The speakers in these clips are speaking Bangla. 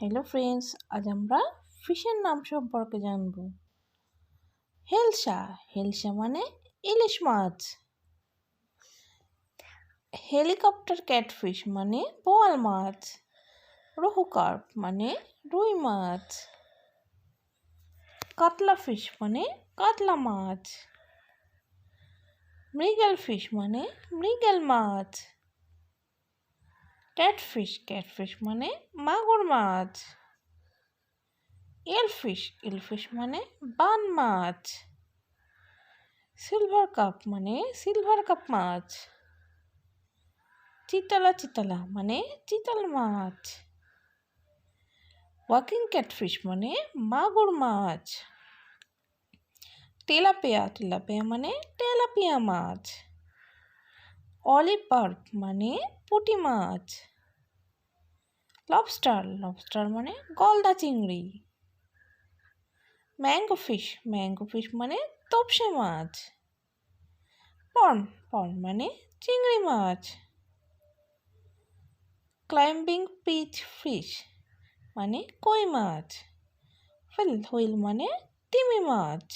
হ্যালো ফ্রেন্ডস আজ আমরা ফিশের নাম সম্পর্কে জানব। হেলসা হেলসা মানে ইলিশ মাছ। হেলিকপ্টার ক্যাটফিশ মানে বোয়াল মাছ। রুহুকার্প মানে রুই মাছ। কাতলা ফিশ মানে কাতলা মাছ। মৃগেল ফিশ মানে মৃগেল মাছ। ক্যাটফিশ ক্যাটফিশ মানে মাগুর মাছ। এলফিশ এলফিশ মানে বান মাছ। সিলভার কাপ মানে সিলভার কাপ মাছ। চিতলা চিতলা মানে চিতল মাছ। ওয়াকিং ক্যাটফিশ মানে মাগুর মাছ। তেলাপিয়া তেলাপিয়া মানে তেলাপিয়া মাছ। অলিপার্প মানে পুঁটি মাছ। লবস্টার লবস্টার মানে গলদা চিংড়ি। ম্যাঙ্গো ফিশ ম্যাঙ্গো ফিশ মানে তপসে মাছ। পন পন মানে চিংড়ি মাছ। ক্লাইম্বিং পিচ ফিশ মানে কই মাছ। হুইল হুইল মানে তিমি মাছ।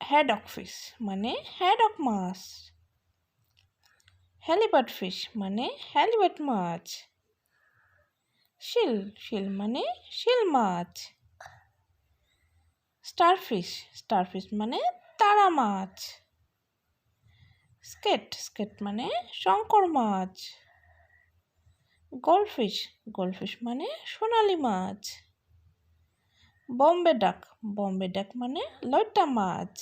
হ্যাডক ফিশ মানে হ্যাডক মাছ। হ্যালিবাট ফিশ মানে হ্যালিবাট মাছ। শিল শিল মানে শিল মাছ। স্টারফিশ স্টারফিশ মানে তারা মাছ। স্কেট স্কেট মানে শঙ্কর মাছ। গোলফিশ গোলফিশ মানে সোনালি মাছ। বম্বে ডাক বম্বে ডাক মানে লইটা মাছ।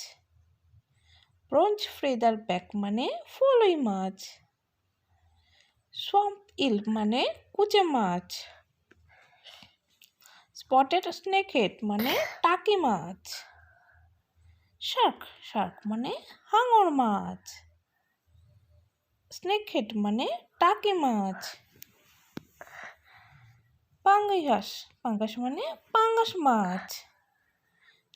ব্রঞ্জ ফ্রেদার ব্যাক মানে ফুলই মাছ। সোয়াম্প ইল মানে কুচে মাছ। স্পটেড স্নেক হেড মানে টাকি মাছ। শার্ক শার্ক মানে হাঙর মাছ। স্নেক হেড মানে টাকি মাছ। পাঙ্গাস পাঙ্গাস মানে পাঙ্গাস মাছ।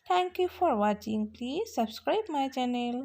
Thank you for watching please subscribe my channel